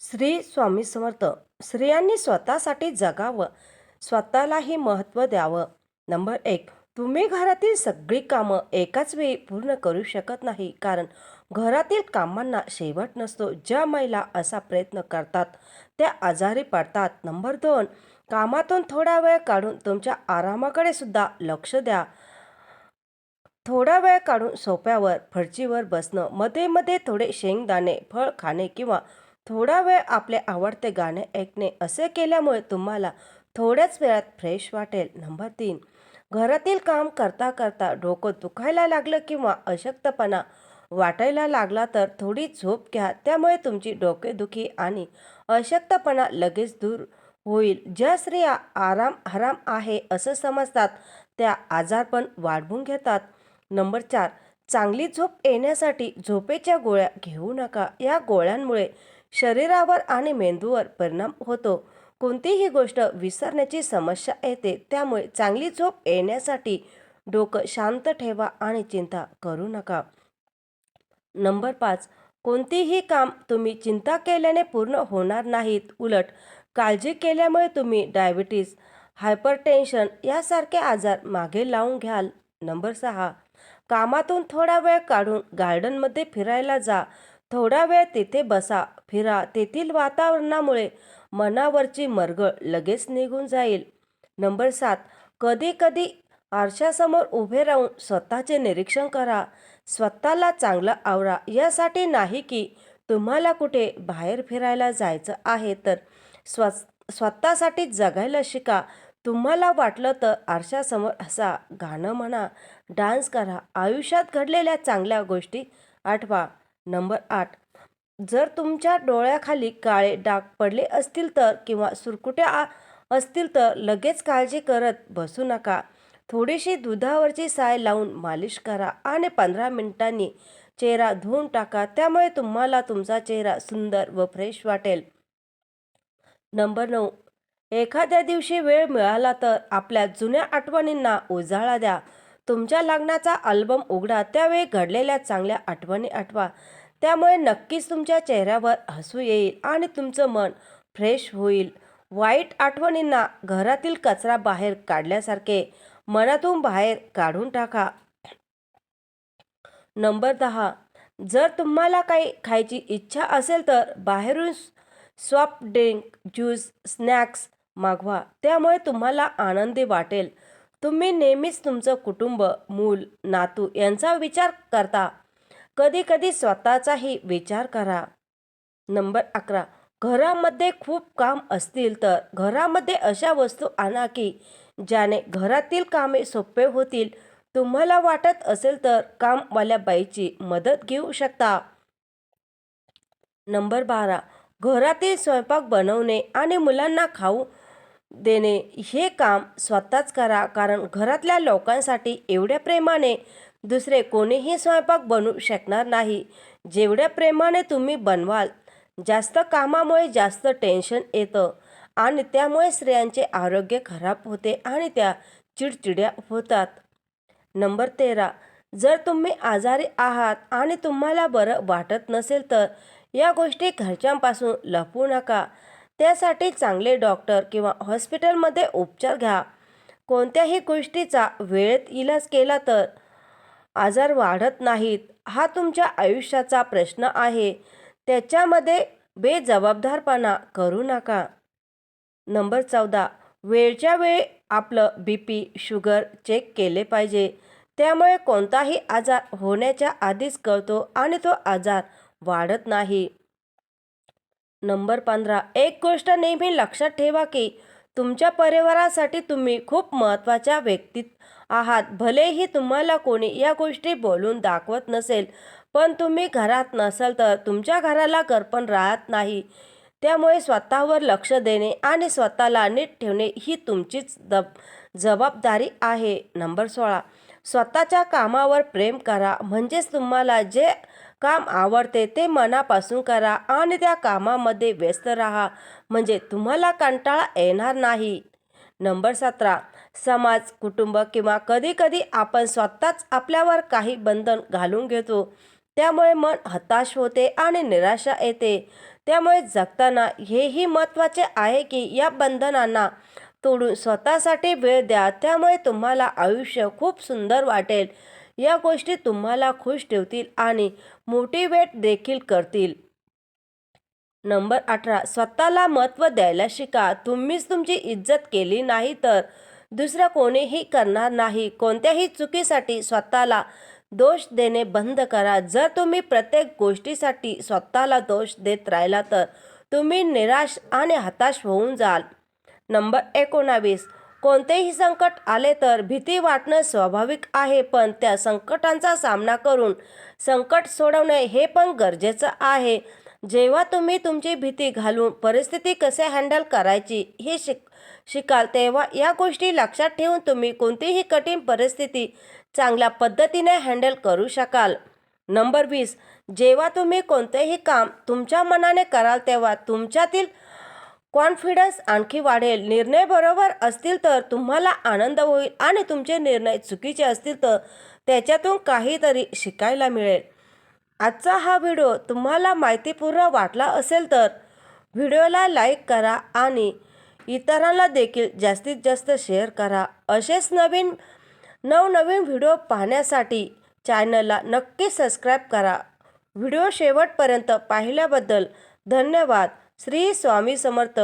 श्री स्वामी समर्थ. स्त्रियांनी स्वतःसाठी जगावं. स्वतःलाही महत्त्व द्यावं. नंबर एक तुम्ही घरातील सगळी कामं एकाच वेळी पूर्ण करू शकत नाही. कारण घरातील कामांना शेवट नसतो ज्या महिला असा प्रयत्न करतात त्या आजारी पडतात. नंबर दोन कामातून थोडा वेळ काढून तुमच्या आरामाकडे सुद्धा लक्ष द्या. थोडा वेळ काढून सोप्यावर फरचीवर बसणं मध्ये मध्ये थोडे शेंगदाणे फळ खाणे किंवा थोडा वेळ आपले आवडते गाणे ऐकणे असे केल्यामुळे तुम्हाला थोड्याच वेळात फ्रेश वाटेल. नंबर तीन. घरातील काम करता करता डोकं दुखायला लागलं किंवा अशक्तपणा वाटायला लागला तर थोडी झोप घ्या. त्यामुळे तुमची डोकेदुखी आणि अशक्तपणा लगेच दूर होईल. ज्या स्त्रिया आराम आराम आहे असं समजतात त्या आजारपण वाढवून घेतात. नंबर चार. चांगली झोप येण्यासाठी झोपेच्या गोळ्या घेऊ नका. या गोळ्यांमुळे शरीरावर आणि मेंदूवर परिणाम होतो. कोणतीही गोष्ट विसरण्याची समस्या येते त्यामुळे चांगली झोप येण्यासाठी डोकं शांत ठेवा आणि चिंता करू नका. नंबर पाच कोणतीही काम तुम्ही चिंता केल्याने पूर्ण होणार नाहीत. उलट काळजी केल्यामुळे तुम्ही डायबिटीस हायपरटेन्शन यासारखे आजार मागे लावून घ्याल. नंबर सहा कामातून थोडा वेळ काढून गार्डनमध्ये फिरायला जा. थोडा वेळ तिथे बसा. फिरा. तेथील वातावरणामुळे मनावरची मरगळ लगेच निघून जाईल. नंबर सात. कधी कधी आरशासमोर उभे राहून स्वतःचे निरीक्षण करा. स्वतःला चांगलं आवरा. यासाठी नाही की तुम्हाला कुठे बाहेर फिरायला जायचं आहे तर स्व स्वतःसाठी जगायला शिका. तुम्हाला वाटलं तर आरशासमोर असा गाणं म्हणा. डान्स करा. आयुष्यात घडलेल्या चांगल्या गोष्टी आठवा. नंबर आठ. जर तुमच्या डोळ्याखाली काळे डाग पडले असतील तर किंवा सुरकुट्या असतील तर लगेच काळजी करत बसू नका. थोडीशी दुधावरची साय लावून मालिश करा आणि पंधरा मिनिटांनी चेहरा धुवून टाका. त्यामुळे तुम्हाला तुमचा चेहरा सुंदर व फ्रेश वाटेल. नंबर नऊ. एखाद्या दिवशी वेळ मिळाला तर आपल्या जुन्या आठवणींना उजाळा द्या. तुमच्या लग्नाचा अल्बम उघडा त्यावेळी घडलेल्या चांगल्या आठवणी आठवा. त्यामुळे नक्कीच तुमच्या चेहऱ्यावर हसू येईल आणि तुमचं मन फ्रेश होईल. वाईट आठवणींना घरातील कचरा बाहेर काढल्यासारखे मनातून बाहेर काढून टाका. नंबर दहा. जर तुम्हाला काही खायची इच्छा असेल तर बाहेरून सॉफ्ट ड्रिंक ज्यूस स्नॅक्स मागवा. त्यामुळे तुम्हाला आनंदी वाटेल. तुम्ही नेहमीच तुमचं कुटुंब मूल नातू यांचा विचार करता. कधी कधी स्वतःचाही विचार करा. नंबर अकरा. घरामध्ये खूप काम असतील तर घरामध्ये अशा वस्तू आणा की ज्याने घरातील कामे सोपे होतील. तुम्हाला वाटत असेल तर कामवाल्या बाईची मदत घेऊ शकता. नंबर बारा. घरातील स्वयंपाक बनवणे आणि मुलांना खाऊ देणे हे काम स्वतःच करा कारण घरातल्या लोकांसाठी एवढ्या प्रेमाने दुसरे कोणीही स्वयंपाक बनवू शकणार नाही. जेवढ्या प्रेमाने तुम्ही बनवाल जास्त कामामुळे जास्त टेन्शन येतं आणि त्यामुळे स्त्रियांचे आरोग्य खराब होते आणि त्या चिडचिड्या होतात. नंबर तेरा जर तुम्ही आजारी आहात आणि तुम्हाला बरं वाटत नसेल तर या गोष्टी घरच्यांपासून लपवू नका. त्यासाठी चांगले डॉक्टर किंवा हॉस्पिटलमध्ये उपचार घ्या. कोणत्याही गोष्टीचा वेळेत इलाज केला तर आजार वाढत नाहीत. हा तुमच्या आयुष्याचा प्रश्न आहे. त्याच्यामध्ये बेजबाबदारपणा करू नका. नंबर चौदा. वेळच्या वेळी आपलं बी पी शुगर चेक केले पाहिजे. त्यामुळे कोणताही आजार होण्याच्या आधीच कळतो आणि तो आजार वाढत नाही. नंबर पंधरा. एक गोष्ट नेहमी लक्षात ठेवा की तुमच्या परिवारासाठी तुम्ही खूप महत्त्वाच्या व्यक्तीत आहात. भलेही तुम्हाला कोणी या गोष्टी बोलून दाखवत नसेल पण तुम्ही घरात नसाल तर तुमच्या घराला घरपण राहत नाही. त्यामुळे स्वतःवर लक्ष देणे आणि स्वतःला नीट ठेवणे ही तुमचीच जब जबाबदारी आहे. नंबर सोळा. स्वतःच्या कामावर प्रेम करा. म्हणजेच तुम्हाला जे काम आवडते ते मनापासून करा आणि त्या कामामध्ये व्यस्त राहा. म्हणजे तुम्हाला कंटाळा येणार नाही. नंबर सतरा. समाज कुटुंब किंवा कधीकधी आपण स्वतःच आपल्यावर काही बंधन घालून घेतो. त्यामुळे मन हताश होते आणि निराशा येते. त्यामुळे जगताना हेही महत्त्वाचे आहे की या बंधनांना तोडून स्वतःसाठी वेळ द्या. त्यामुळे तुम्हाला आयुष्य खूप सुंदर वाटेल. या गोष्टी तुम्हाला खुश ठेवतील आणि मोटिवेट देखील करतील. नंबर अठरा स्वतःला महत्त्व द्यायला शिका. तुम्हीच तुमची इज्जत केली नाही तर दुसरं कोणीही करणार नाही. कोणत्याही चुकीसाठी स्वतःला दोष देणे बंद करा. जर तुम्ही प्रत्येक गोष्टीसाठी स्वतःला दोष देत राहिला तर तुम्ही निराश आणि हताश होऊन जाल. नंबर एकोणावीस कोणतेही संकट आले तर भीती वाटणं स्वाभाविक आहे पण त्या संकटांचा सामना करून संकट सोडवणे हे पण गरजेचं आहे. जेव्हा तुम्ही तुमची भीती घालून परिस्थिती कसे हँडल करायची हे शिक शिकाल तेव्हा या गोष्टी लक्षात ठेवून तुम्ही कोणतीही कठीण परिस्थिती चांगल्या पद्धतीने हँडल करू शकाल. नंबर वीस जेव्हा तुम्ही कोणतेही काम तुमच्या मनाने कराल तेव्हा तुमच्यातील कॉन्फिडन्स आणखी वाढेल. निर्णय बरोबर असतील तर तुम्हाला आनंद होईल आणि तुमचे निर्णय चुकीचे असतील तर त्याच्यातून काहीतरी शिकायला मिळेल. आजचा हा व्हिडिओ तुम्हाला माहितीपूर्ण वाटला असेल तर व्हिडिओला लाईक करा आणि इतरांना देखील जास्तीत जास्त शेअर करा. असेच नवीन नवनवीन व्हिडिओ पाहण्यासाठी चॅनलला नक्की सबस्क्राईब करा. व्हिडिओ शेवटपर्यंत पाहिल्याबद्दल धन्यवाद. श्री स्वामी समर्थ